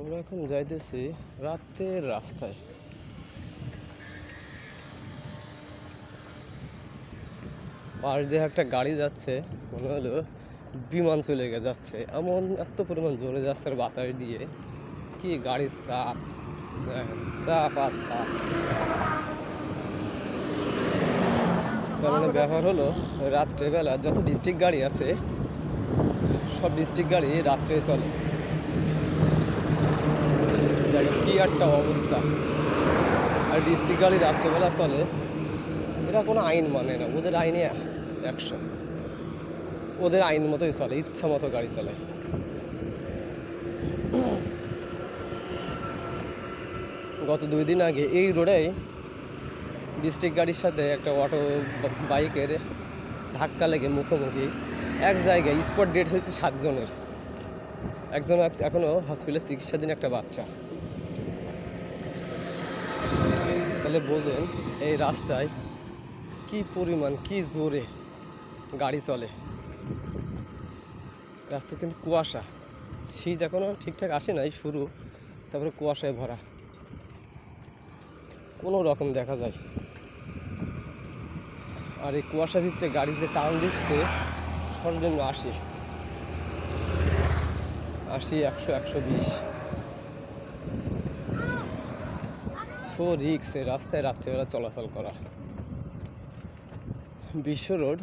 আমরা এখন যাইতেছি রাতের রাস্তায়। পাশ দিয়ে একটা গাড়ি যাচ্ছে, মনে হলো বিমান চলে গে যাচ্ছে। এমন এত পরিমাণ জোরে যাচ্ছে আর বাতাস দিয়ে। কি গাড়ির চাপ চাপ আর চাপ তার মানে ব্যাপার হলো রাত্রেবেলা যত ডিস্ট্রিক্ট গাড়ি আছে, সব ডিস্ট্রিক্ট গাড়ি রাত্রে চলে। দেখেন কি একটা অবস্থা? আর ডিস্ট্রিক্ট গাড়ি রাত্রেবেলা চলে, এরা কোনো আইন মানে না, ওদের আইনে একশো। ওদের আইন মতোই চলে, ইচ্ছা মতো গাড়ি চালায় গত দুই দিন আগে এই রোডেই ডিস্ট্রিক্ট গাড়ির সাথে একটা অটো বাইকের ধাক্কা লেগে মুখোমুখি এক জায়গায়, স্পট ডেট হয়েছে সাতজনের। একজন এখ- এখনও হসপিটালে চিকিৎসাধীন একটা বাচ্চা। তাহলে বোঝেন এই রাস্তায় কি পরিমাণ, কি জোরে গাড়ি চলে। রাস্তা কিন্তু কুয়াশা। শীত এখনও ঠিকঠাক আসে নাই শুরু, তারপরে কুয়াশায় ভরা। কোনো রকম দেখা যায়। আর এই কুয়াশার ভিতরে গাড়ি যে টান দিচ্ছে সর্বনিম্ন আশি আশি, একশো একশো বিশ। সো রিক্স এই রাস্তায় রাত্রেবেলা চলাচল করা। বিশ্ব রোড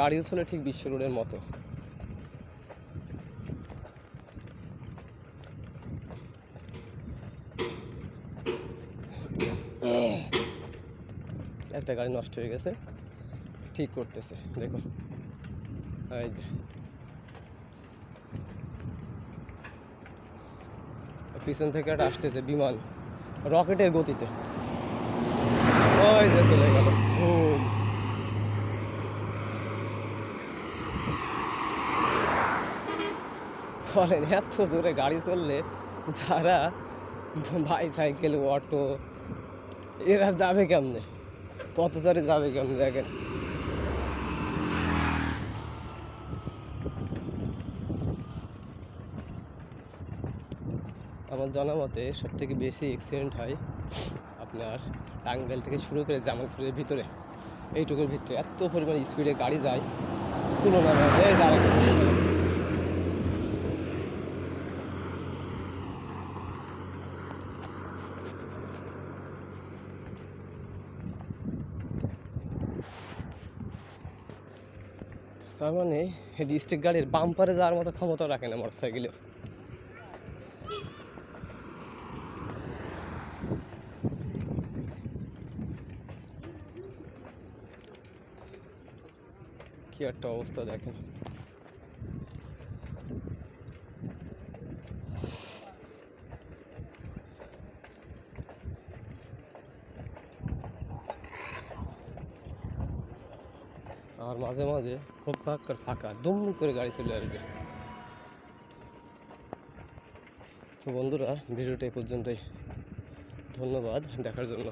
গাড়িও চলে ঠিক বিশ্ব রোডের মতো। একটা গাড়ি নষ্ট হয়ে গেছে, ঠিক করতেছে দেখুন এই যে। পিছন থেকে একটা আসতেছে বিমান। রকেটের গতিতে। ওই যে চলে গেল। হুম। বলেন এত জোরে গাড়ি চললে যারা বাইসাইকেল অটো এরা যাবে কেমনে? পথচারী যাবে কেমনে দেখেন? আমার জানা মতে সব থেকে বেশি অ্যাক্সিডেন্ট হয় আপনার টাঙ্গাইল থেকে শুরু করে জামালপুরের ভিতরে। এইটুকুর ভিতরে। এত পরিমাণ স্পিডে গাড়ি যায়। তুলনা তার মানে ডিস্ট্রিক্ট গাড়ির বাম্পারে যাওয়ার মতো ক্ষমতা রাখে না মোটর কি একটা অবস্থা দেখেন। আর মাঝে মাঝে খুব ফাঁক করে ফাঁকা দুম করে গাড়ি চলে আসবে। তো বন্ধুরা, ভিডিওটা এই পর্যন্তই। ধন্যবাদ দেখার জন্য।